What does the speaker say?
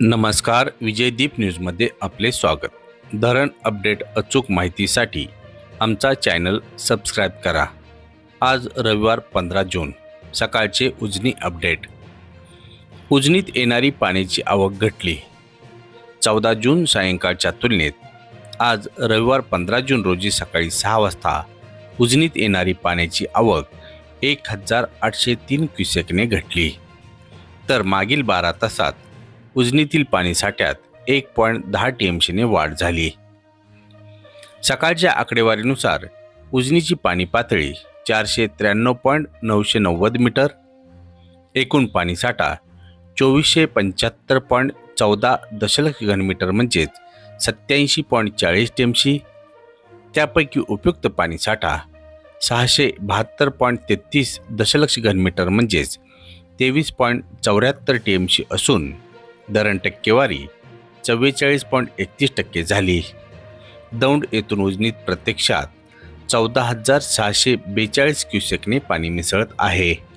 नमस्कार विजयदीप न्यूजमध्ये आपले स्वागत. धरण अपडेट अचूक माहितीसाठी आमचा चॅनल सबस्क्राईब करा. आज रविवार पंधरा जून सकाळचे उजनी अपडेट. उजनीत येणारी पाण्याची आवक घटली. चौदा जून सायंकाळच्या तुलनेत आज रविवार पंधरा जून रोजी सकाळी सहा वाजता उजनीत येणारी पाण्याची आवक एक हजार आठशे तीन क्युसेकने घटली. तर मागील बारा तासात उजनीतील पाणीसाठ्यात एक पॉईंट दहा टी एम सीने वाढ झाली. सकाळच्या आकडेवारीनुसार उजनीची पाणी पातळी चारशे त्र्याण्णव पॉईंट नऊशे नव्वद मीटर एकूण पाणीसाठा चोवीसशे पंच्याहत्तर पॉईंट चौदा दशलक्ष घनमीटर म्हणजेच सत्याऐंशी पॉईंट चाळीस टी एम सी त्यापैकी उपयुक्त पाणीसाठा सहाशे बहात्तर पॉईंट तेहतीस दशलक्ष घनमीटर म्हणजेच तेवीस पॉईंट चौऱ्याहत्तर टी एम सी असून धरण टक्केवारी चव्वेचाळीस पॉईंट एकतीस टक्के झाली. दौंड येथून उजनीत प्रत्यक्षात चौदा हजार सहाशे बेचाळीस क्युसेकने पाणी मिसळत आहे.